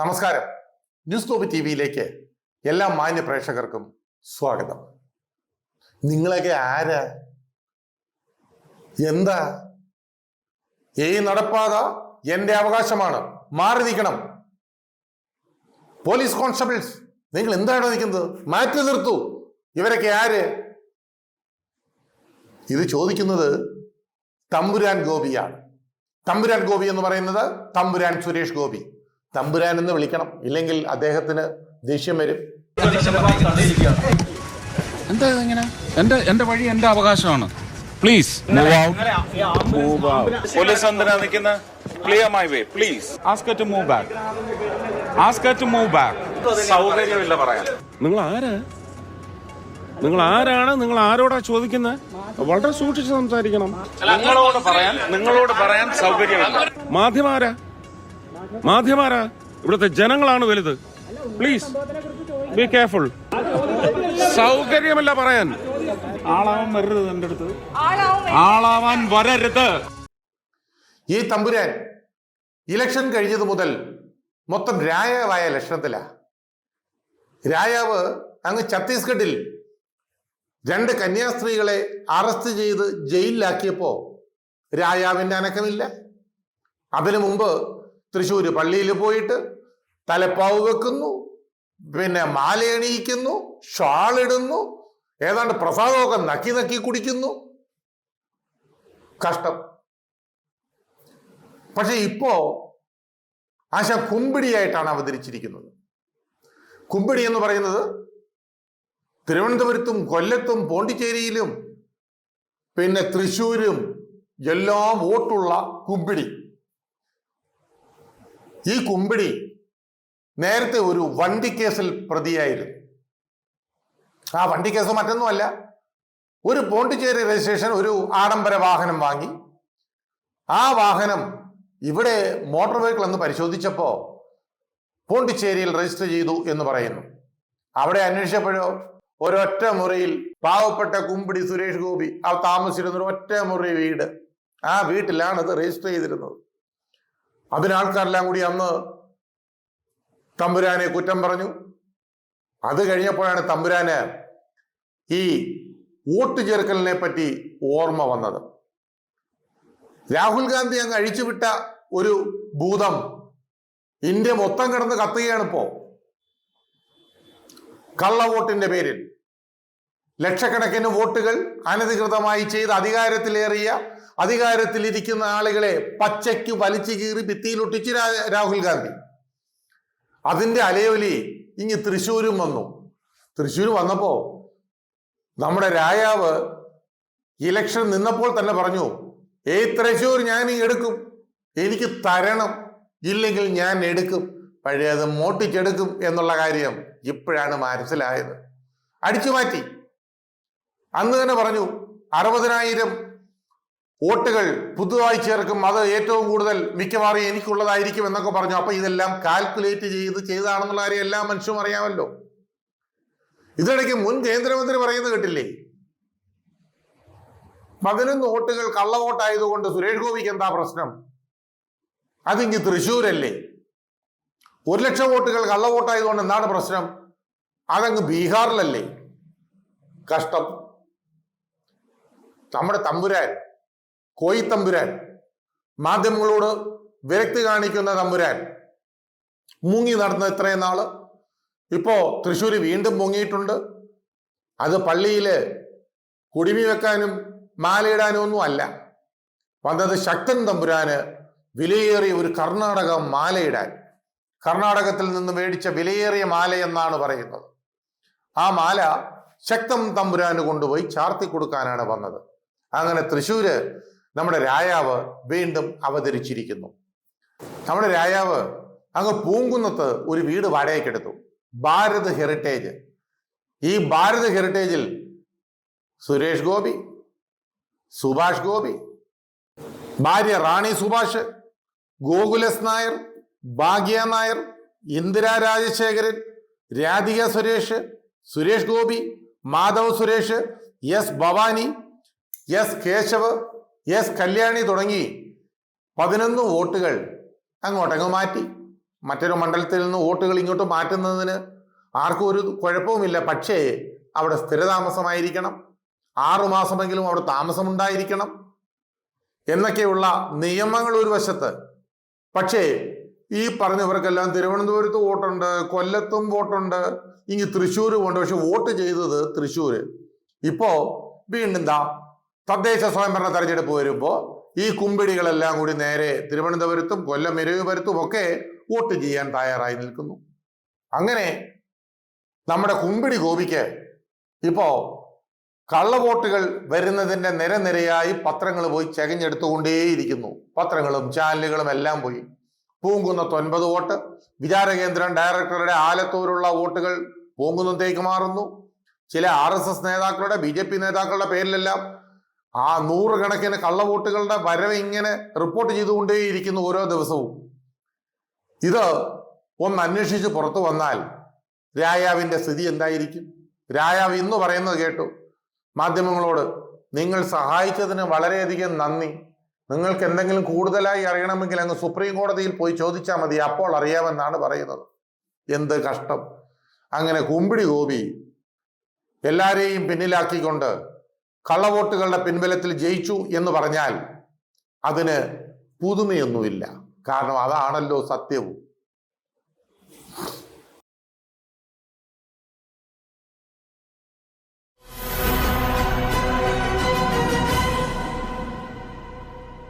നമസ്കാരം. News top T വിയിലേക്ക് എല്ലാ മാന്യ പ്രേക്ഷകർക്കും സ്വാഗതം. നിങ്ങളൊക്കെ ആര്? എന്താ? ഈ നടപ്പാത എന്റെ അവകാശമാണ്. മാറി നിൽക്കണം. പോലീസ് കോൺസ്റ്റബിൾസ് നിങ്ങൾ എന്താണ് നിൽക്കുന്നത്? മാറ്റി നിർത്തു. ഇവരൊക്കെ ആര്? ഇത് ചോദിക്കുന്നത് തമ്പുരാൻ ഗോപിയാണ്. തമ്പുരാൻ ഗോപി എന്ന് പറയുന്നത് തമ്പുരാൻ സുരേഷ് ഗോപി. തമ്പുരാൻ എന്ന് വിളിക്കണം. ഇല്ലെങ്കിൽ അദ്ദേഹത്തിന് ദേഷ്യം വരും. എന്താ ഇങ്ങനെ എന്റെ എന്റെ വഴി എന്റെ അവകാശമാണ്. പ്ലീസ് പോലീസ് എന്തിനാ നിൽക്കുന്നത് clear my way please ask her to move back ask her to move back സൗകര്യമില്ല പറയാൻ. നിങ്ങൾ ആരാ നിങ്ങൾ ആരാണ് നിങ്ങൾ ആരോടാ ചോദിക്കുന്നത് വളരെ സൂക്ഷിച്ച് സംസാരിക്കണം. നിങ്ങളോട് പറയാൻ നിങ്ങളോട് പറയാൻ സൗകര്യമില്ല. മാധ്യമാരാ മാധ്യമാരാ? ഇവിടുത്തെ ജനങ്ങളാണ് വലുത്. പ്ലീസ് ബി കെയർഫുൾ സൗകര്യമല്ല പറയാൻ. ആളാവാൻ വരരുത് എന്റെ അടുത്ത്. ആളാവാൻ വരരുത്. ഈ തമ്പുരാൻ ഇലക്ഷൻ കഴിഞ്ഞത് മുതൽ മൊത്തം രായാവായ ലക്ഷണത്തിലാ. രായാവ് അങ്ങ് ഛത്തീസ്ഗഡിൽ രണ്ട് കന്യാസ്ത്രീകളെ അറസ്റ്റ് ചെയ്ത് ജയിലിലാക്കിയപ്പോ രായാവിന്റെ അനക്കമില്ല. അതിനു മുമ്പ് തൃശ്ശൂര് പള്ളിയിൽ പോയിട്ട് തലപ്പാവ് വെക്കുന്നു പിന്നെ മാലയണിയിക്കുന്നു ഷാളിടുന്നു ഏതാണ്ട് പ്രസാദമൊക്കെ നക്കി നക്കി കുടിക്കുന്നു. കഷ്ടം. പക്ഷെ ഇപ്പോ ആശ കുമ്പിടിയായിട്ടാണ് അവതരിച്ചിരിക്കുന്നത്. കുമ്പിടി എന്ന് പറയുന്നത് തിരുവനന്തപുരത്തും കൊല്ലത്തും പോണ്ടിച്ചേരിയിലും പിന്നെ തൃശ്ശൂരും എല്ലാം വോട്ടുള്ള കുമ്പിടി. ഈ കുമ്പിടി നേരത്തെ ഒരു വണ്ടി കേസിൽ പ്രതിയായിരുന്നു. ആ വണ്ടി കേസ് മറ്റൊന്നുമല്ല. ഒരു പോണ്ടിച്ചേരി രജിസ്ട്രേഷൻ ഒരു ആഡംബര വാഹനം വാങ്ങി. ആ വാഹനം ഇവിടെ മോട്ടോർ വെഹിക്കിൾ എന്ന് പരിശോധിച്ചപ്പോ പോണ്ടിച്ചേരിയിൽ രജിസ്റ്റർ ചെയ്തു എന്ന് പറയുന്നു. അവിടെ അന്വേഷിച്ചപ്പോഴോ ഒരൊറ്റ മുറിയിൽ പാവപ്പെട്ട കുമ്പിടി സുരേഷ് ഗോപി ആ താമസിച്ചിരുന്ന ഒരു ഒറ്റ മുറി വീട് ആ വീട്ടിലാണ് അത് രജിസ്റ്റർ ചെയ്തിരുന്നത്. അതിനാൾക്കാരെല്ലാം കൂടി അന്ന് തമ്പുരാനെ കുറ്റം പറഞ്ഞു. അത് കഴിഞ്ഞപ്പോഴാണ് തമ്പുരാന് ഈ വോട്ട് ചേർക്കലിനെ പറ്റി ഓർമ്മ വന്നത്. രാഹുൽ ഗാന്ധി അങ്ങ് അഴിച്ചുവിട്ട ഒരു ഭൂതം ഇന്ത്യ മൊത്തം കിടന്ന് കത്തുകയാണ് ഇപ്പോ. കള്ളവോട്ടിന്റെ പേരിൽ ലക്ഷക്കണക്കിന് വോട്ടുകൾ അനധികൃതമായി ചെയ്ത് അധികാരത്തിലേറിയ അധികാരത്തിലിരിക്കുന്ന ആളുകളെ പച്ചയ്ക്ക് വലിച്ചു കീറി ഭിത്തിയിലൊട്ടിച്ച് രാഹുൽ ഗാന്ധി. അതിന്റെ അലയൊലി ഇനി തൃശ്ശൂരും വന്നു. തൃശ്ശൂർ വന്നപ്പോ നമ്മുടെ രായാവ് ഇലക്ഷൻ നിന്നപ്പോൾ തന്നെ പറഞ്ഞു ഏ തൃശ്ശൂർ ഞാൻ എടുക്കും. എനിക്ക് തരണം. ഇല്ലെങ്കിൽ ഞാൻ എടുക്കും. പഴയത് മോട്ടിച്ചെടുക്കും എന്നുള്ള കാര്യം ഇപ്പോഴാണ് മനസ്സിലായത്. അടിച്ചു മാറ്റി. അന്ന് തന്നെ പറഞ്ഞു അറുപതിനായിരം വോട്ടുകൾ പുതുതായി ചേർക്കും. അത് ഏറ്റവും കൂടുതൽ മിക്കവാറും എനിക്കുള്ളതായിരിക്കും എന്നൊക്കെ പറഞ്ഞു. അപ്പൊ ഇതെല്ലാം കാൽക്കുലേറ്റ് ചെയ്ത് ചെയ്താണെന്നുള്ള കാര്യം എല്ലാ മനുഷ്യരും അറിയാമല്ലോ. ഇതിനിടയ്ക്ക് മുൻ കേന്ദ്രമന്ത്രി പറയുന്നത് കേട്ടില്ലേ? പതിനൊന്ന് വോട്ടുകൾ കള്ള വോട്ടായതുകൊണ്ട് സുരേഷ് ഗോപിക്ക് എന്താ പ്രശ്നം? അതിങ്ങി തൃശ്ശൂരല്ലേ? ഒരു ലക്ഷം വോട്ടുകൾ കള്ള വോട്ടായതുകൊണ്ട് എന്താണ് പ്രശ്നം? അതങ്ങ് ബീഹാറിലല്ലേ? കഷ്ടം. നമ്മുടെ തമ്പുരാൻ കോയി തമ്പുരാൻ മാധ്യമങ്ങളോട് വിരക്തി കാണിക്കുന്ന തമ്പുരാൻ. മുങ്ങി നടന്ന ഇത്രയും നാൾ. ഇപ്പോ തൃശ്ശൂര് വീണ്ടും മുങ്ങിയിട്ടുണ്ട്. അത് പള്ളിയിൽ കുടിമി വെക്കാനും മാലയിടാനും ഒന്നും അല്ല. വന്നത് ശക്തൻ തമ്പുരാന് വിലയേറിയ ഒരു കർണാടക മാലയിടാൻ. കർണാടകത്തിൽ നിന്ന് മേടിച്ച വിലയേറിയ മാല എന്നാണ് പറയുന്നത്. ആ മാല ശക്തം തമ്പുരാന് കൊണ്ടുപോയി ചാർത്തി കൊടുക്കാനാണ് വന്നത്. അങ്ങനെ തൃശ്ശൂര് നമ്മുടെ രായാവ് വീണ്ടും അവതരിച്ചിരിക്കുന്നു. നമ്മുടെ രായാവ് അങ്ങ് പൂങ്കുന്നത്ത് ഒരു വീട് വാടകയ്ക്കെടുത്തു ഭാരത് ഹെറിറ്റേജ്. ഈ ഭാരത് ഹെറിറ്റേജിൽ സുരേഷ് ഗോപി സുഭാഷ് ഗോപി ഭാര്യ റാണി Subhash ഗോകുലസ് Nair Bhagya Nair Indira Rajasekharan Radhika Suresh Suresh Gopi Madhav Suresh S Bhavani S Keshav S Kalyani തുടങ്ങി. പതിനൊന്ന് വോട്ടുകൾ അങ്ങോട്ടങ്ങ് മാറ്റി. മറ്റൊരു മണ്ഡലത്തിൽ നിന്ന് വോട്ടുകൾ ഇങ്ങോട്ട് മാറ്റുന്നതിന് ആർക്കും ഒരു കുഴപ്പവുമില്ല. പക്ഷേ അവിടെ സ്ഥിരതാമസമായിരിക്കണം. ആറുമാസമെങ്കിലും അവിടെ താമസമുണ്ടായിരിക്കണം. എന്നൊക്കെയുള്ള നിയമങ്ങൾ ഒരു വശത്ത്. പക്ഷേ ഈ പറഞ്ഞവർക്കെല്ലാം തിരുവനന്തപുരത്ത് വോട്ടുണ്ട് കൊല്ലത്തും വോട്ടുണ്ട് ഇനി തൃശ്ശൂരും ഉണ്ട് പക്ഷെ വോട്ട് ചെയ്തത് തൃശ്ശൂര്. ഇപ്പോ വീണ്ടും തദ്ദേശ സ്വയംഭരണ തെരഞ്ഞെടുപ്പ് വരുമ്പോൾ ഈ കുമ്പിടികളെല്ലാം കൂടി നേരെ തിരുവനന്തപുരത്തും കൊല്ലം മെരുവരത്തും ഒക്കെ വോട്ട് ചെയ്യാൻ തയ്യാറായി നിൽക്കുന്നു. അങ്ങനെ നമ്മുടെ കുമ്പിടി ഗോപിക്ക് ഇപ്പോ കള്ളവോട്ടുകൾ വരുന്നതിന്റെ നിരനിരയായി പത്രങ്ങൾ പോയി ചെകഞ്ഞെടുത്തുകൊണ്ടേയിരിക്കുന്നു. പത്രങ്ങളും ചാനലുകളും എല്ലാം പോയി. പൂങ്കുന്നത്ത് ഒൻപത് വോട്ട് വിചാരകേന്ദ്രം ഡയറക്ടറുടെ ആലത്തൂരുള്ള വോട്ടുകൾ പൂങ്കുന്നത്തേക്ക് മാറുന്നു. ചില ആർ എസ് എസ് നേതാക്കളുടെ ബി ജെ പി നേതാക്കളുടെ പേരിലെല്ലാം ആ നൂറുകണക്കിന് കള്ളവോട്ടുകളുടെ വരവ് ഇങ്ങനെ റിപ്പോർട്ട് ചെയ്തുകൊണ്ടേയിരിക്കുന്നു ഓരോ ദിവസവും. ഇത് ഒന്ന് അന്വേഷിച്ച് പുറത്തു വന്നാൽ രായാവിന്റെ സ്ഥിതി എന്തായിരിക്കും? രായാവ് ഇന്ന് പറയുന്നത് കേട്ടു. മാധ്യമങ്ങളോട് നിങ്ങൾ സഹായിച്ചതിന് വളരെയധികം നന്ദി. നിങ്ങൾക്ക് എന്തെങ്കിലും കൂടുതലായി അറിയണമെങ്കിൽ അങ്ങ് സുപ്രീം കോടതിയിൽ പോയി ചോദിച്ചാൽ മതി. അപ്പോൾ അറിയാമെന്നാണ് പറയുന്നത്. എന്ത് കഷ്ടം. അങ്ങനെ കുമ്പിടി ഗോപി എല്ലാരെയും പിന്നിലാക്കിക്കൊണ്ട് കള്ളവോട്ടുകളുടെ പിൻബലത്തിൽ ജയിച്ചു എന്ന് പറഞ്ഞാൽ അതിന് പുതുമയൊന്നുമില്ല. കാരണം അതാണല്ലോ സത്യവും.